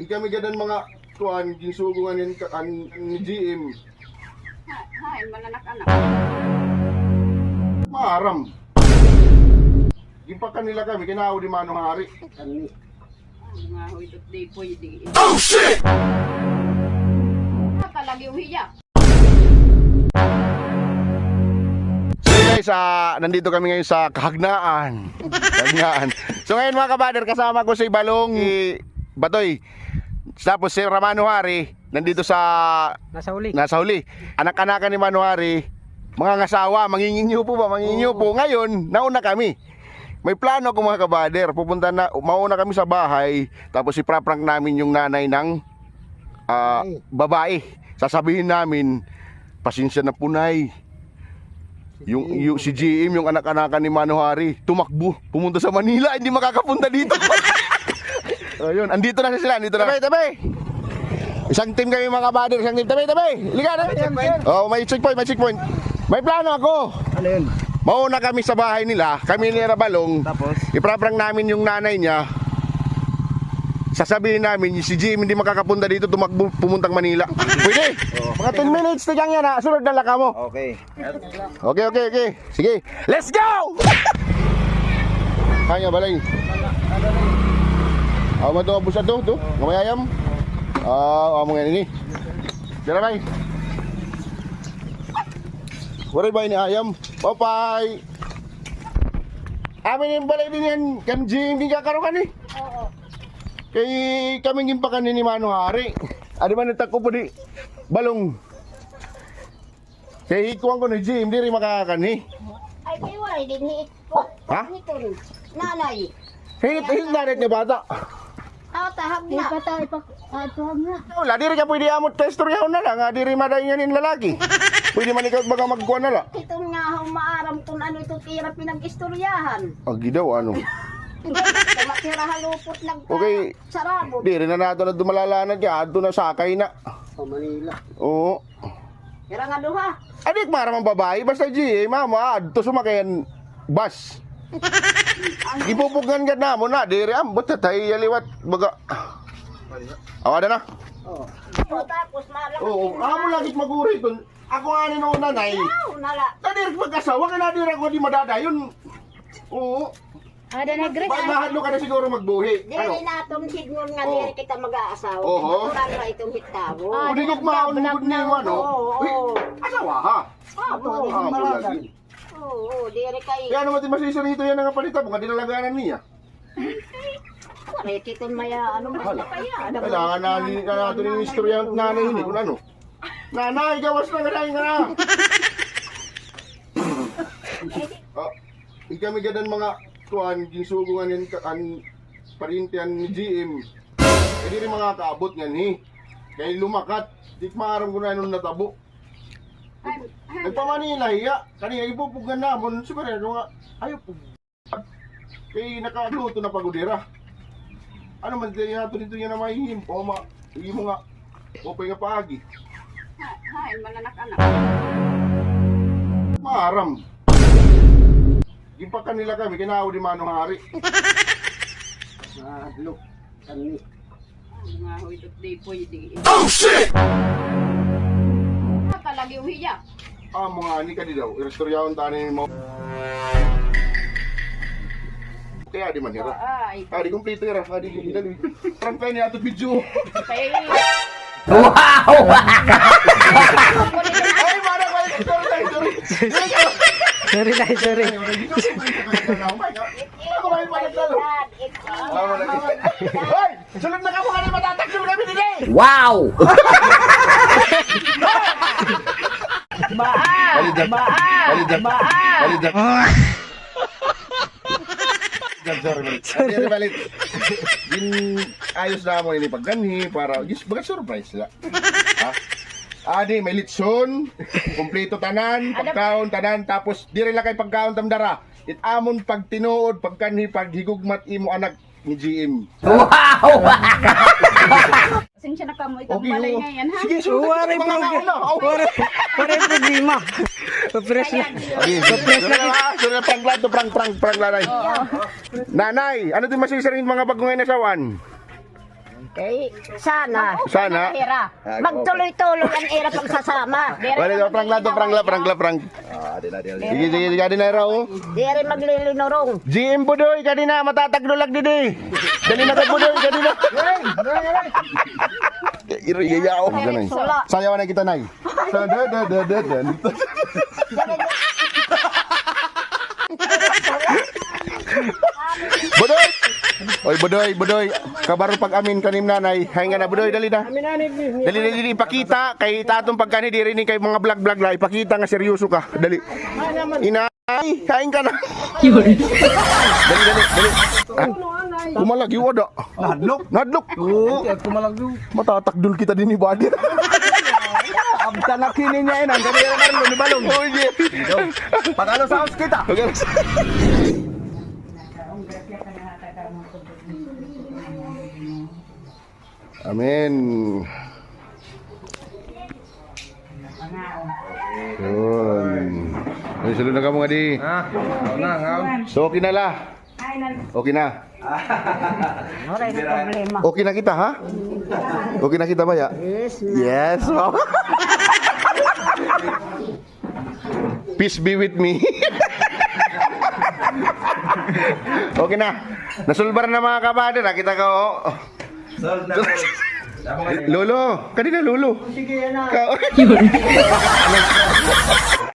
Ikami gadan mga kuan ginsugungan yan ka an ni GM. Hay, mananak-anak. Maram. Gimpakan nila kami kinao di manong hari. Kami. Mga huydot di pwede. Oh, shit! Kalagi yung hiya. So guys, ah, nandito kami ngayon sa Kahagnaan. Kahagnaan. So ngayon mga kabader, kasama ko si Balong, si Batoy. Tapos si Ramano Hari, nandito sa Nasa uli. nasa huli. Anak-anakan ni Manuari, mga ngasawa, manginginyo po ba? Manginginyo po. Ngayon, nauna kami. May plano ko mga kabader. Pupunta na, mauna kami sa bahay. Tapos ipaprank namin yung nanay ng ah, babae. Sasabihin namin, pasensya na punay. Yung, yung si GM, yung anak-anakan ni Manuhari, tumakbo, pumunta sa Manila, hindi makakapunta dito. Ayun, andito na sila, andito na. Tabi, tabi. Isang team kami mga kabader, isang team. Tabi, tabi. Liga na. Oh, may checkpoint, may checkpoint. May plano ako. Ano yun? Mauna kami sa bahay nila, kami ni Rabalong. Tapos? Ipraprang namin yung nanay niya. Sasabihin namin, si Jim hindi makakapunta dito, tumakbo, pumuntang Manila. Pwede. Mga 10 minutes na yan ha. Sunod na laka mo. Okay. Okay, okay, okay. Sige. Let's go! Kaya balay. Aw mo to busad to, to. Ngamayayam. Ah, amo nga ini. Dira bay. Wala ba ini ayam? Papay. Amin yung balay din yan. Kan Jim, di ka karokan eh. Oo. Kay kaming gimpakan ni Mano Hari. Adi man nagtako po di balong. Kay hikuan ko ni Jim, di rin makakani. Ay, kayo ay din ni ko. Ha? Ito, nanay. Hingit hingit na rin ni bata. Aw, tahab na. Ipatay pa. Ay, tahab na. Wala, di rin ka pwede amot testoryaw na lang. ha? Di rin madayon yan yung lalaki. Pwede man ikaw baga magkuha na lang. Ito nga, humaaram kung ano ito tira pinag-istoryahan. Ang gidaw, ano. Tumatira halupot nag Okay. sarabo. Di rin na nato na dumalalanan ka. Adto na sakay na. Sa Manila. Oo. Kira nga duha. Adik mara mang babae. Basta G, eh, mama, adto sumakayan bus. Ipupugan ka na mo na. Di rin ambot na tayo yaliwat. Baga. Awada na. O, tapos malaki. Oo. Amo lagi maguri dun. Ako nga ni noon nanay. Nala. Nadir pagkasawa ka nadir ako di madadayon. Oo. Ada na gres. Ba mahadlo ka na siguro magbuhi. Dili Ano? natong signon nga Oo. dili kita mag-aasawa. Oo. Matural ra itong hitabo. Oh, di gugmaon gud ni ano. Oo, Uy, oo. asawa ha. Oo, Ah, mo lagi. Oo, dili kay. Kaya naman din masisa rito yan ang palita mo, dinalaganan niya. Pare kiton maya ano mas Hala. kaya. Ano ba? Kailangan na ni ka natin yung istorya ng nanay hindi kung ano. Nanay, gawas na ganahin ka na. oh, ikami gadan mga kuan, ginsugungan yan ka, an, parintian ni GM. Eh di rin mga kaabot nga ni. Kaya lumakat, di maaram ko na nung natabo. Ay, Nagpamanila hiya, kanina ipupugan na mo, siguro nga, ayaw po. Kaya nakaluto na pagudira. Ano man din nato dito niya na mahihim, o ma, hindi mo nga, upay nga paagi. hay, mananak-anak. Maram. Gimpakan nila kami, kinao di manong hari. Mahadlok. Kami. Mga huydot di pwede. Oh, shit! Yung hiya. Ah, mga ani ka di daw, mo. Kaya di man hira. Ay, Ah, di hira, ah, di di di. Front line ni ato video. kay Ay, mana ba yung sorry, sorry. Sorry na, sorry. Ako Balidyak! Balidyak! Sorry, balit. Sorry, balit. Yung ayos na mo ini pagganhi para just baga surprise la. Ha? Adi, may litson, kompleto tanan, pagkaon tanan, tapos di rin lang kay pagkaon tamdara. Itamon pag tinuod, pagkanhi, paghigugmat imo anak ni GM. Ka mo itong Okay, balay ngayon, ha? Sige, so, Wala mga nauna. Oh. Para yung problema. Papress na. Surprise na. Sorry na prank lang to, prank, prank, prank lanay. Nanay, ano din masisaring mga bagong inasawan? Eh, sana. Sana. Era. Magtuloy-tuloy ang era pagsasama. Wala ka prang lang to, prang la, prang la, prang. Sige, sige, sige, kadina raw. oh. Di rin maglilinorong. GM Budoy, kadina, matatagdulag didi. Kadina ka Budoy, kadina. Iri yayaw. Ganun. Sayaw na kita, Nay. Sa da da da da da. Budoy! Oy, Budoy, Budoy. Kabaro pag amin kanim nanay. Hainga na, Budoy, dali na. Dali, dali, dali, ipakita. Kay tatong pagkani, di rin kay mga vlog-vlog la. Ipakita nga seryoso ka. Dali. Inay, hain ka na. Dali, dali, dali. Ah, Kumalag, yung wada. Nadlok. Nadlok. Oo. Matatakdul kita din ni Badir. Abta na kini niya inan, kami yung karlo ni Balong. Oh, yeah. Pagalo sa house kita. Okay. Amen. Yun. Ay, salud na ka mga di. Ah, nga nga. So, okay na la. Okay na. Wala na problema. Okay na kita, ha? Okay na kita ba, ya? Yes. Yes, wow. Peace be with me. okay na. Nasulbar na mga kabader. Nakita ko. Oh. Sol na. Lolo. Kanina lolo. Sige na.